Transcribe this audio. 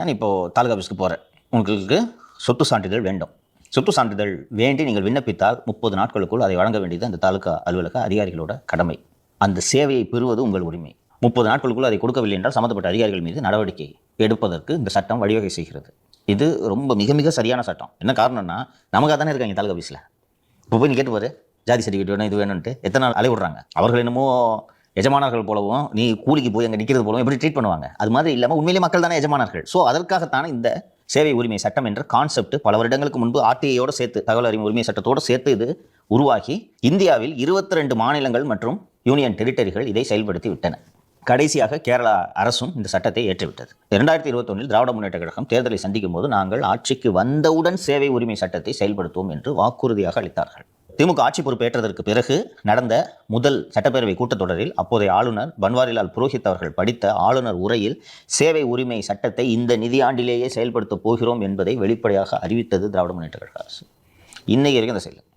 நான் இப்போது தாலுகா ஆஃபீஸ்க்கு போகிறேன் உங்களுக்கு சொத்து சான்றிதழ் வேண்டும். சொத்து சான்றிதழ் வேண்டி நீங்கள் விண்ணப்பித்தால் முப்பது நாட்களுக்குள் அதை வழங்க வேண்டியது அந்த தாலுகா அலுவலக அதிகாரிகளோட கடமை. அந்த சேவையை பெறுவது உங்கள் உரிமை. முப்பது நாட்களுக்குள் அதை கொடுக்கவில்லை என்றால் சம்மந்தப்பட்ட அதிகாரிகள் மீது நடவடிக்கை எடுப்பதற்கு இந்த சட்டம் வழிவகை செய்கிறது. இது ரொம்ப மிக மிக சரியான சட்டம். என்ன காரணம்னா நமக்காக தானே இருக்காங்க தாலுகா ஆஃபீஸில் இப்போ போய் நீ கேட்டு பாரு. ஜாதி சர்டிஃபிகேட் வேணும் இது வேணும்ன்ட்டு எத்தனை நாள் அலை விடுறாங்க அவர்கள் என்னமோ எஜமானர்கள் போலவும் நீ கூலிக்கு போய் அங்கே நிற்கிறது போலவும் எப்படி ட்ரீட் பண்ணுவாங்க? அது மாதிரி இல்லாமல் உண்மையிலே மக்கள் தானே எஜமானர்கள். ஸோ அதற்காகத்தானே இந்த சேவை உரிமை சட்டம் என்ற கான்செப்ட் பல வருடங்களுக்கு முன்பு ஆர்டிஐயோடு சேர்த்து தகவல் அறிவு உரிமை சட்டத்தோடு சேர்த்து இது உருவாகி இந்தியாவில் 22 மாநிலங்கள் மற்றும் யூனியன் டெரிட்டரிகள் இதை செயல்படுத்தி விட்டன. கடைசியாக கேரளா அரசும் இந்த சட்டத்தை ஏற்றுவிட்டது. இரண்டாயிரத்தி இருபத்தொன்னில் திராவிட முன்னேற்ற கழகம் தேர்தலை சந்திக்கும் போது நாங்கள் ஆட்சிக்கு வந்தவுடன் சேவை உரிமை சட்டத்தை செயல்படுத்துவோம் என்று வாக்குறுதியாக அளித்தார்கள். திமுக ஆட்சி பொறுப்பேற்றதற்கு பிறகு நடந்த முதல் சட்டப்பேரவை கூட்டத்தொடரில் அப்போதைய ஆளுநர் பன்வாரிலால் புரோஹித் அவர்கள் படித்த ஆளுநர் உரையில் சேவை உரிமை சட்டத்தை இந்த நிதியாண்டிலேயே செயல்படுத்தப் போகிறோம் என்பதை வெளிப்படையாக அறிவித்தது திராவிட முன்னேற்ற கழக அரசு. இன்னைக்கு வரைக்கும் செயல்